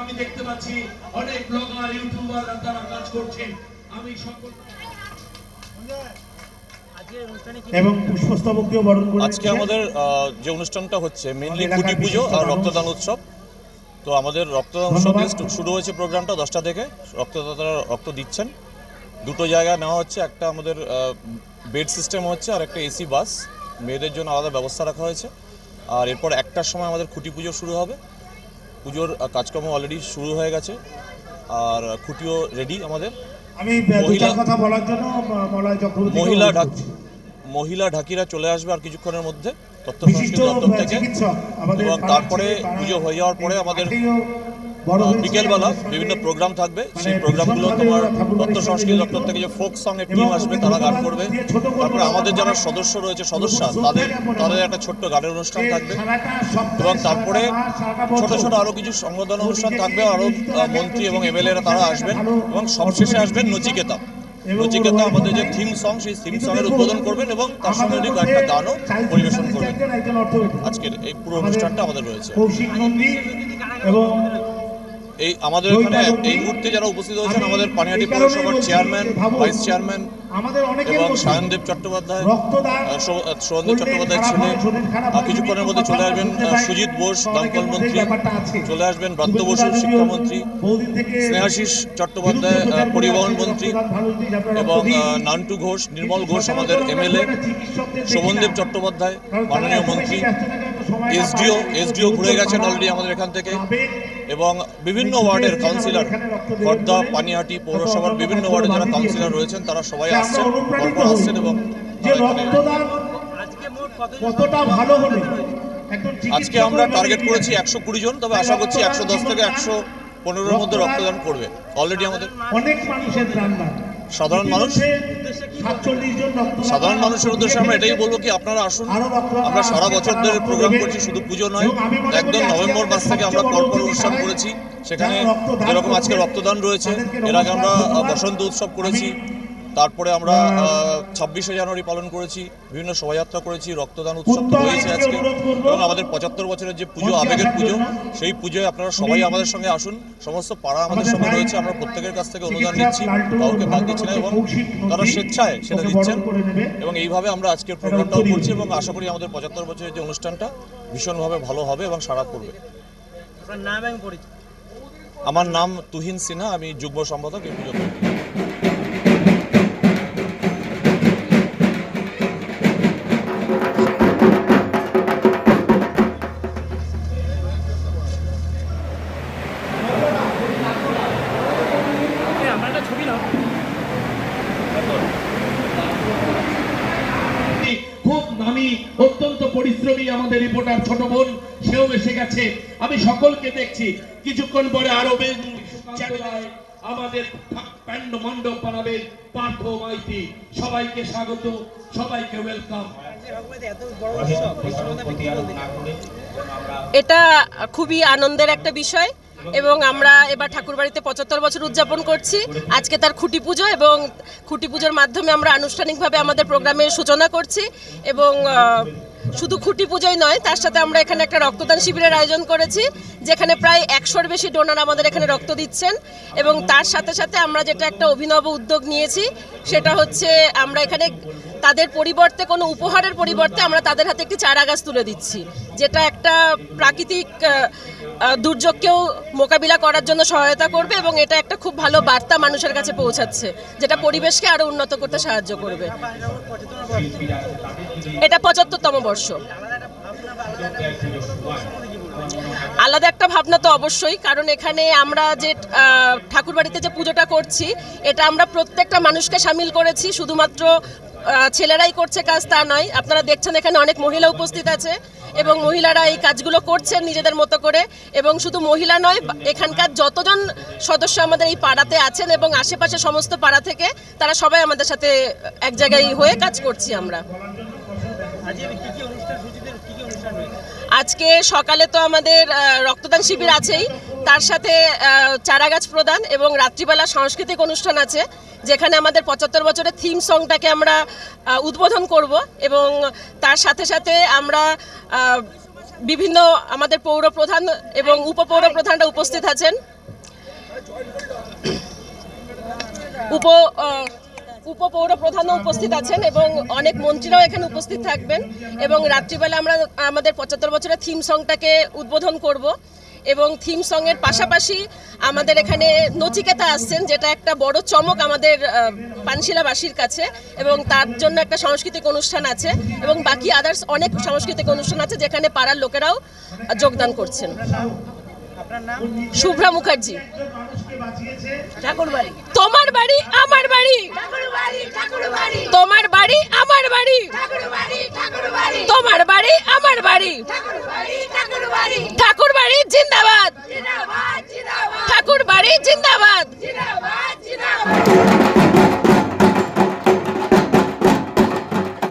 আমি দেখতে পাচ্ছি অনেক ব্লগার ইউটিউবার তারা কাজ করছেন। আমি সকল এবং পুষ্পস্তবকীয় বরণ করে আজকে আমাদের যে অনুষ্ঠানটা হচ্ছে মেনলি খুঁটি পুজো আর রক্তদান উৎসব। তো আমাদের রক্তদান উৎসব শুরু হয়েছে প্রোগ্রামটা দশটা থেকে। রক্তদাতারা রক্ত দিচ্ছেন। দুটো জায়গা নেওয়া হচ্ছে একটা আমাদের বেড সিস্টেম হচ্ছে আর একটা এসি বাস মেয়েদের জন্য আলাদা ব্যবস্থা রাখা হয়েছে। আর এরপর একটার সময় আমাদের খুঁটি পুজো শুরু হবে। পুজোর কাজকর্ম অলরেডি শুরু হয়ে গেছে। আর খুঁটিও রেডি আমাদের। আমি মহিলা- কথা বলার জন্য মহিলা ঢাক মহিলা ঢাকিরা চলে আসবে আর কিছুক্ষণের মধ্যে তথ্য বিশিষ্ট সংস্কৃতি দপ্তর থেকে। এবং তারপরে পুজো হয়ে যাওয়ার পরে আমাদের বিকেলবেলা বিভিন্ন প্রোগ্রাম থাকবে। মানে সেই প্রোগ্রামগুলো তোমার তথ্য সংস্কৃতি দপ্তর থেকে যে ফোক সং এর টিম আসবে তারা গান করবে। তারপরে আমাদের যারা সদস্য রয়েছে সদস্য তাদের তাদের একটা ছোট্ট গানের অনুষ্ঠান থাকবে। এবং তারপরে ছোট ছোট আরও কিছু সংবর্ধনা অনুষ্ঠান থাকবে। আরও আহ, মন্ত্রী এবং এমএলএরা তারা আসবেন। এবং সবশেষে আসবেন নচিকেতা। নচিকেতা আমাদের যে থিম সং সেই থিম সং এর উদ্বোধন করবেন এবং তার সঙ্গে উনি কয়েকটা গানও পরিবেশন করবেন। আজকের এই পুরো অনুষ্ঠানটা আমাদের রয়েছে। এবং এই আমাদের এখানে এই মুহূর্তে যারা উপস্থিত হয়েছেন আমাদের পানিহাটি পৌরসভার চেয়ারম্যান ভাইস চেয়ারম্যান এবং সায়নদেব চট্টোপাধ্যায় রক্তদান আহ, সো- আহ, চট্টোপাধ্যায়ের ছেলে কিছুক্ষণের মধ্যে চলে আসবেন। সুজিত বোস দমকল মন্ত্রী চলে আসবেন ব্রাত্য বসু শিক্ষামন্ত্রী স্নেহাশিস চট্টোপাধ্যায় পরিবহন মন্ত্রী এবং নান্টু ঘোষ নির্মল ঘোষ আমাদের এমএলএ শোভনদেব চট্টোপাধ্যায় মাননীয় মন্ত্রী এসডিও এসডিও ঘুরে গেছেন অলরেডি আমাদের এখান থেকে। এবং বিভিন্ন ওয়ার্ডের কাউন্সিলর খর্দা পানিহাটি পৌরসভার বিভিন্ন ওয়ার্ডে যারা কাউন্সিলর রয়েছেন তারা সবাই আসছেন পরপর আসছেন এবং যে তারা এখানে রক্তদান কতটা ভালো হলে? আজকে আমরা টার্গেট করেছি একশো কুড়ি জন তবে আশা করছি একশো দশ থেকে একশো পনেরোর মধ্যে রক্তদান করবে। অলরেডি আমাদের অনেক মানুষের সাধারণ মানুষ। সাধারণ মানুষের উদ্দেশ্যে আমরা এটাই বলব কি আপনারা আসুন আমরা সারা বছর ধরে প্রোগ্রাম করছি শুধু পুজো নয়। একদম নভেম্বর মাস থেকে আমরা পরপর অনুষ্ঠান করেছি। সেখানে যেরকম আজকে রক্তদান রয়েছে এর আগে আমরা বসন্ত উৎসব করেছি। তারপরে আমরা ছাব্বিশে জানুয়ারি পালন করেছি বিভিন্ন শোভাযাত্রা করেছি রক্তদান উৎসব রয়েছে আজকে। এবং আমাদের পঁচাত্তর বছরের যে পুজো আবেগের পুজো সেই পুজোয় আপনারা সবাই আমাদের সঙ্গে আসুন। সমস্ত পাড়া আমাদের সঙ্গে রয়েছে আমরা প্রত্যেকের কাছ থেকে অনুদান নিচ্ছি কাউকে ভারতবর্ষের দিচ্ছি না এবং তারা স্বেচ্ছায় সেটা দিচ্ছেন। এবং এইভাবে আমরা আজকের প্রোগ্রামটাও করছি এবং আশা করি আমাদের পঁচাত্তর বছরের যে অনুষ্ঠানটা ভীষণভাবে ভালো হবে এবং সারা করবে আমার নাম তুহিন সিনহা আমি যুগ্ম সম্পাদক এই পুজো নামি অত্যন্ত পরিশ্রমী আমাদের রিপোর্টার ছোট বোন, সেও এসে গেছে। আমি সকলকে দেখছি। কিছুক্ষণ পরে আরও আমাদের প্যান্ড মণ্ডপ বানাবেন পার্থ মাইতি। সবাইকে স্বাগত, সবাইকে ওয়েলকাম? এটা খুবই আনন্দের একটা বিষয়। এবং আমরা এবার ঠাকুরবাড়িতে পঁচাত্তর বছর উদযাপন করছি। আজকে তার খুঁটি পুজো এবং খুঁটি পুজোর মাধ্যমে আমরা আনুষ্ঠানিকভাবে আমাদের প্রোগ্রামের সূচনা করছি এবং শুধু খুঁটি পুজোই নয়, তার সাথে আমরা এখানে একটা রক্তদান শিবিরের আয়োজন করেছি, যেখানে প্রায় একশোর বেশি ডোনার আমাদের এখানে রক্ত দিচ্ছেন এবং তার সাথে সাথে আমরা যেটা একটা অভিনব উদ্যোগ নিয়েছি, সেটা হচ্ছে আমরা এখানে তাদের পরিবর্তে কোনো উপহারের পরিবর্তে আমরা তাদের হাতে একটি চারা গাছ তুলে দিচ্ছি, যেটা একটা প্রাকৃতিক দুর্যোগকেও মোকাবিলা করার জন্য সহায়তা করবে এবং এটা একটা খুব ভালো বার্তা মানুষের কাছে পৌঁছাচ্ছে, যেটা পরিবেশকে আরও উন্নত করতে সাহায্য করবে। এটা পঁচাত্তরতম বর্ষ। আলাদা একটা ভাবনা তো অবশ্যই, কারণ এখানে আমরা যে ঠাকুরবাড়িতে যে পুজোটা করছি, এটা আমরা প্রত্যেকটা মানুষকে সামিল করেছি, শুধুমাত্র ছেলেরাই করছে কাজ, তা নয়। আপনারা দেখছেন এখানে অনেক মহিলা উপস্থিত আছে এবং মহিলারা এই কাজগুলো করছেন নিজেদের মতো করে এবং শুধু মহিলা নয় এখানকার যতজন সদস্য আমাদের এই পাড়াতে আছেন এবং আশেপাশে সমস্ত পাড়া থেকে, তারা সবাই আমাদের সাথে এক জায়গায় হয়ে কাজ করছি আমরা। আজকে সকালে তো আমাদের রক্তদান শিবির আছেই। তার সাথে চারাগাছ প্রদান এবং রাত্রিবেলা সাংস্কৃতিক অনুষ্ঠান আছে, যেখানে আমাদের পঁচাত্তর বছরের থিম সংটাকে আমরা উদ্বোধন করব এবং তার সাথে সাথে আমরা বিভিন্ন আমাদের পৌর প্রধান এবং উপপৌর প্রধানরা উপস্থিত আছেন। উপ উপপৌর প্রধানও উপস্থিত আছেন এবং অনেক মন্ত্রীরাও এখানে উপস্থিত থাকবেন এবং রাত্রিবেলা আমরা আমাদের পঁচাত্তর বছরের থিম সংটাকে উদ্বোধন করব। এবং থিম সঙের পাশাপাশি আমাদের এখানে নচিকেতা আসছেন যেটা একটা বড় চমক আমাদের পানশিলাবাসীর কাছে এবং তার জন্য একটা সাংস্কৃতিক অনুষ্ঠান আছে এবং বাকি আদার্স অনেক সাংস্কৃতিক অনুষ্ঠান আছে যেখানে পাড়ার লোকেরাও যোগদান করছেন। শুভ্রা মুখার্জি। তোমার বাড়ি আমার বাড়ি। তোমার বাড়ি আমার বাড়ি। তোমার বাড়ি আমার বাড়ি।